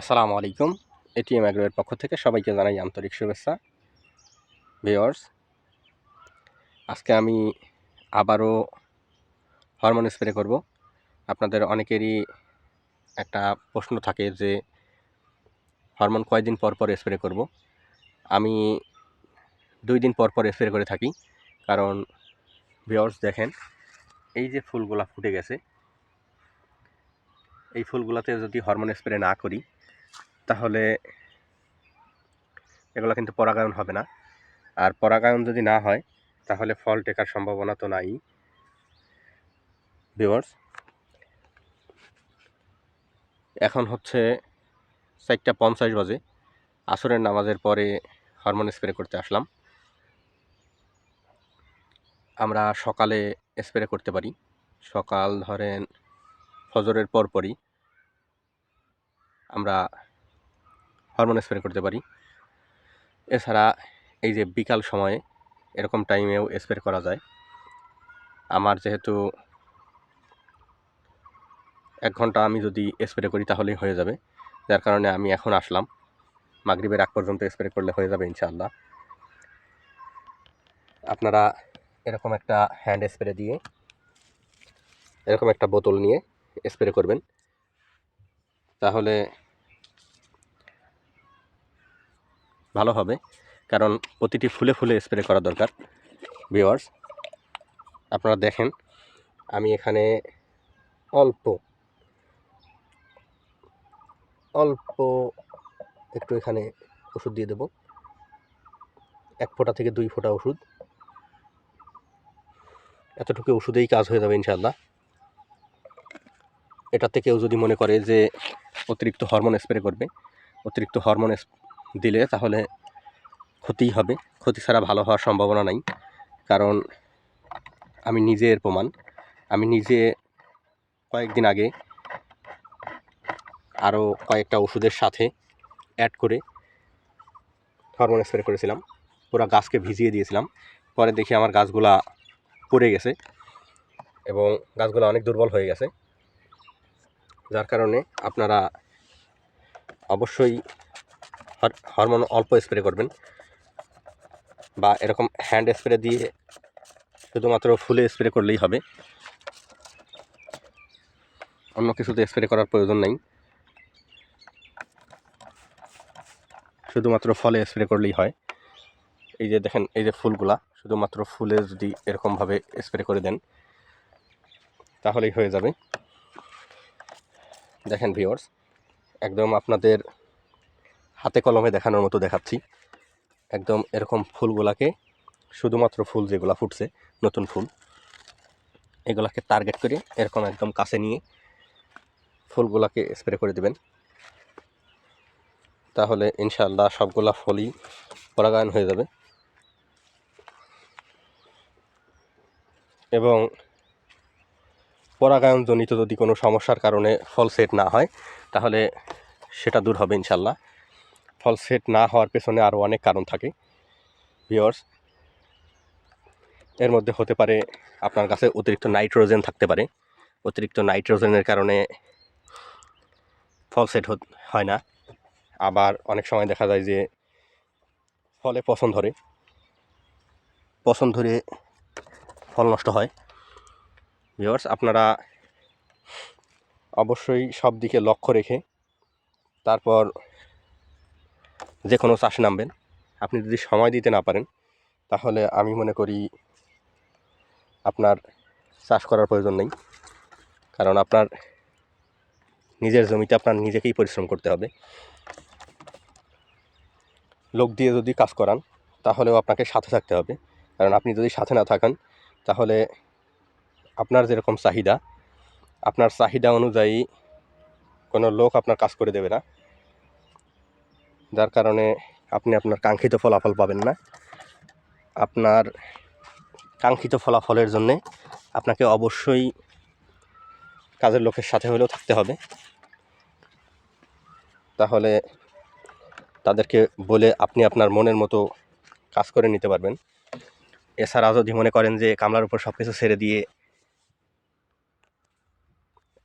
আসসালামু আলাইকুম, এটিএম অ্যাগ্রোয়ের পক্ষ থেকে সবাইকে জানাই আন্তরিক শুভেচ্ছা। ভিওর্স আজকে আমি আবারও হরমোন স্প্রে করব। আপনাদের অনেকেরই একটা প্রশ্ন থাকে যে, হরমোন কয়দিন পর পর স্প্রে করব? আমি দুই দিন পর পর স্প্রে করে থাকি, কারণ ভিওর্স দেখেন, এই যে ফুলগুলা ফুটে গেছে, এই ফুলগুলাতে যদি হরমোন স্প্রে না করি তাহলে এগুলো কিন্তু পরাগায়ন হবে না। আর পরাগায়ন যদি না হয়, তাহলে ফল টেকার সম্ভাবনা তো নাই। ভিউয়ার্স এখন হচ্ছে চারটা পঞ্চাশ বাজে। আসরের নামাজের পরে হরমোন স্প্রে করতে আসলাম। আমরা সকালে স্প্রে করতে পারি। সকাল ধরেন ফজরের পরপরই আমরা হরমোন স্প্রে করতে পারি। এছাড়া এই যে বিকাল সময়ে এরকম টাইমেও স্প্রে করা যায়। আমার যেহেতু এক ঘণ্টা আমি যদি স্প্রে করি তাহলেই হয়ে যাবে। যার কারণে আমি এখন আসলাম। মাগরিবের আগ পর্যন্ত স্প্রে করলে হয়ে যাবে ইনশাআল্লাহ। আপনারা এরকম একটা হ্যান্ড স্প্রে দিয়ে, এরকম একটা বোতল নিয়ে স্প্রে করবেন। তাহলে ভালো হবে। কারণ প্রতিটি ফুলে ফুলে স্প্রে করা দরকার। ভিওয়ার্স আপনারা দেখেন, আমি এখানে অল্প অল্প একটু এখানে ওষুধ দিয়ে দেব। এক ফোঁটা থেকে দুই ফোঁটা ওষুধ। এতটুকু ওষুধেই কাজ হয়ে যাবে ইনশাল্লাহ এটাতে কেউ যদি মনে করে যে অতিরিক্ত হরমোন স্প্রে করবে, অতিরিক্ত হরমোন দিলে তাহলে ক্ষতিই হবে। ক্ষতি ছাড়া ভালো হওয়ার সম্ভাবনা নাই। কারণ আমি নিজের প্রমাণ। আমি নিজে কয়েকদিন আগে আরও কয়েকটা ওষুধের সাথে অ্যাড করে হরমোন স্প্রে করেছিলাম। পুরো গাছকে ভিজিয়ে দিয়েছিলাম। পরে দেখি আমার গাছগুলা পড়ে গেছে এবং গাছগুলো অনেক দুর্বল হয়ে গেছে। যার কারণে আপনারা অবশ্যই হরমোন অল্প স্প্রে করবেন বা এরকম হ্যান্ড স্প্রে দিয়ে শুধুমাত্র ফুলে স্প্রে করলেই হবে। অন্য কিছুতে স্প্রে করার প্রয়োজন নেই। শুধুমাত্র ফলে স্প্রে করলেই হয়। এই যে দেখেন, এই যে ফুলগুলা, শুধুমাত্র ফুলে যদি এরকমভাবে স্প্রে করে দেন, তাহলেই হয়ে যাবে। দেখেন ভিওর্স একদম আপনাদের হাতে কলমে দেখানোর মতো দেখাচ্ছি। একদম এরকম ফুলগুলাকে, শুধুমাত্র ফুল যেগুলো ফুটছে, নতুন ফুল, এগুলাকে টার্গেট করে এরকম একদম কাছে নিয়ে ফুলগুলাকে স্প্রে করে দেবেন। তাহলে ইনশাআল্লাহ সবগুলা ফলই পরাগায়ন হয়ে যাবে। এবং পরাগায়নজনিত যদি কোনো সমস্যার কারণে ফল সেট না হয়, তাহলে সেটা দূর হবে ইনশাল্লাহ ফল সেট না হওয়ার পেছনে আরও অনেক কারণ থাকে। ভিওর্স এর মধ্যে হতে পারে আপনার কাছে অতিরিক্ত নাইট্রোজেন থাকতে পারে। অতিরিক্ত নাইট্রোজেনের কারণে ফল সেট হয় না। আবার অনেক সময় দেখা যায় যে ফলে পছন্দ ধরে। পছন্দ ধরে ফল নষ্ট হয়। ভিওর্স আপনারা অবশ্যই সব দিকে লক্ষ্য রেখে তারপর যে কোনো চাষে নামবেন। আপনি যদি সময় দিতে না পারেন, তাহলে আমি মনে করি আপনার চাষ করার প্রয়োজন নেই। কারণ আপনার নিজের জমিতে আপনার নিজেকেই পরিশ্রম করতে হবে। লোক দিয়ে যদি কাজ করান, তাহলেও আপনাকে সাথে থাকতে হবে। কারণ আপনি যদি সাথে না থাকেন, তাহলে আপনার যেরকম চাহিদা, আপনার চাহিদা অনুযায়ী কোনো লোক আপনার কাজ করে দেবে না। যার কারণে আপনি আপনার কাঙ্ক্ষিত ফলাফল পাবেন না। আপনার কাঙ্ক্ষিত ফলাফলের জন্যে আপনাকে অবশ্যই কাজের লোকের সাথে হলেও থাকতে হবে। তাহলে তাদেরকে বলে আপনি আপনার মনের মতো কাজ করে নিতে পারবেন। এছাড়া যদি মনে করেন যে কামলার উপর সব কিছু ছেড়ে দিয়ে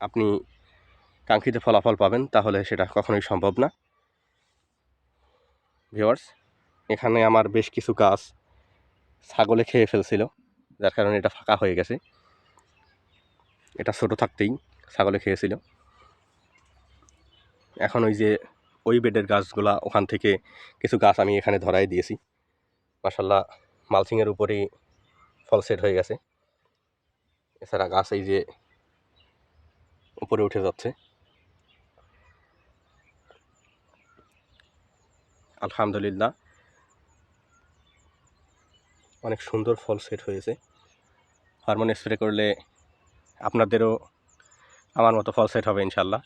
আপনি কাঙ্ক্ষিত ফলাফল পাবেন, তাহলে সেটা কখনোই সম্ভব না। ভিওয়ার্স এখানে আমার বেশ কিছু গাছ ছাগলে খেয়ে ফেলছিল, যার কারণে এটা ফাঁকা হয়ে গেছে। এটা ছোট থাকতেই ছাগলে খেয়েছিল। এখন ওই যে, ওই বেডের গাছগুলা, ওখান থেকে কিছু গাছ আমি এখানে ধরাই দিয়েছি। মাসাল্লাহ মালচিংয়ের উপরেই ফল সেট হয়ে গেছে। এছাড়া গাছ এই যে, উপরে উঠে যাচ্ছে। আলহামদুলিল্লাহ। অনেক সুন্দর ফল সেট হয়েছে। হরমোন স্প্রে করলে আপনাদেরও আমার মতো ফল সেট হবে ইনশাল্লাহ।